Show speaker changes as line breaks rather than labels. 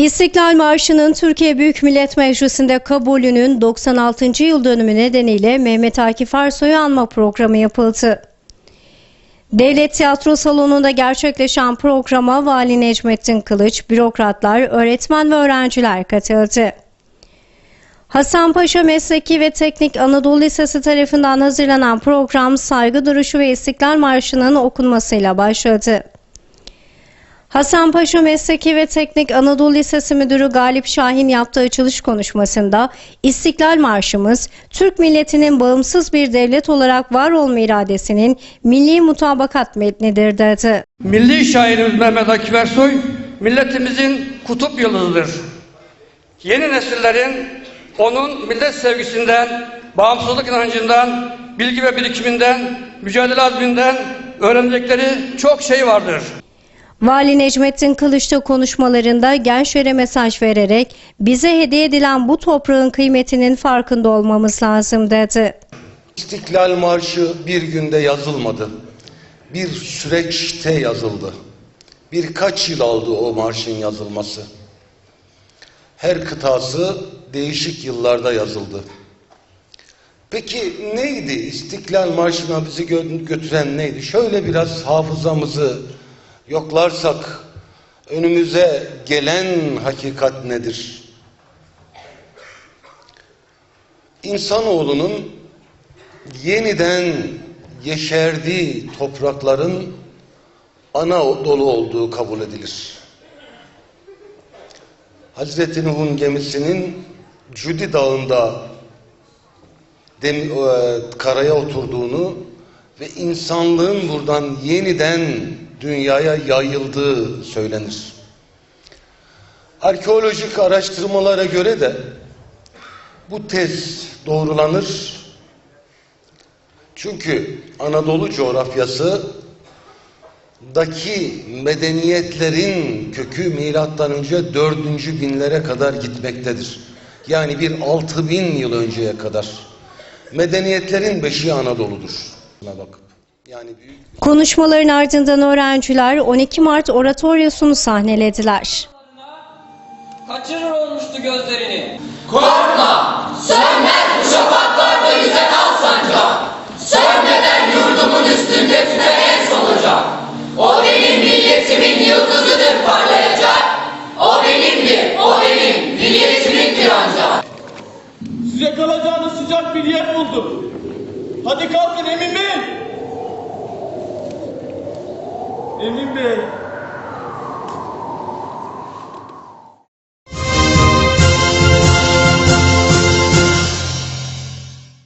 İstiklal Marşı'nın Türkiye Büyük Millet Meclisi'nde kabulünün 96. yıl dönümü nedeniyle Mehmet Akif Ersoy'u anma programı yapıldı. Devlet Tiyatro Salonu'nda gerçekleşen programa Vali Necmettin Kılıç, bürokratlar, öğretmen ve öğrenciler katıldı. Hasanpaşa Mesleki ve Teknik Anadolu Lisesi tarafından hazırlanan program saygı duruşu ve İstiklal Marşı'nın okunmasıyla başladı. Hasanpaşa Mesleki ve Teknik Anadolu Lisesi Müdürü Galip Şahin yaptığı açılış konuşmasında İstiklal Marşımız Türk milletinin bağımsız bir devlet olarak var olma iradesinin milli mutabakat metnidir dedi.
Milli şairimiz Mehmet Akif Ersoy, milletimizin kutup yıldızıdır. Yeni nesillerin onun millet sevgisinden, bağımsızlık inancından, bilgi ve birikiminden, mücadele azminden öğrenecekleri çok şey vardır.
Vali Necmettin Kılıç da konuşmalarında gençlere mesaj vererek bize hediye edilen bu toprağın kıymetinin farkında olmamız lazım dedi.
İstiklal Marşı bir günde yazılmadı. Bir süreçte yazıldı. Birkaç yıl aldı o marşın yazılması. Her kıtası değişik yıllarda yazıldı. Peki neydi? İstiklal Marşı'na bizi gö- götüren neydi? Şöyle biraz hafızamızı yoklarsak önümüze gelen hakikat nedir? İnsanoğlunun yeniden yeşerdiği toprakların ana dolu olduğu kabul edilir. Hazreti Nuh'un gemisinin Cudi Dağı'nda dem- e, karaya oturduğunu ve insanlığın buradan yeniden dünyaya yayıldığı söylenir. Arkeolojik araştırmalara göre de bu tez doğrulanır. Çünkü Anadolu coğrafyası daki medeniyetlerin kökü milattan önce 4. binlere kadar gitmektedir. Yani bir 6000 yıl önceye kadar. Medeniyetlerin beşiği Anadolu'dur bakıp. Yani büyük...
Konuşmaların ardından öğrenciler 12 Mart oratoryosunu sahnelediler.
Kaçırır olmuştu gözlerini. Korkma, sönmez şafaklarda yüzen al sancak. Sönmeden yurdumun üstünde tüten solacak. O benim milletimin yıldızıdır parlayacak. O benimdir, o benim milletimindir ancak. Size kalacağını sıcak bir yer buldum. Hadi kalkın Emin Bey. Emin Bey.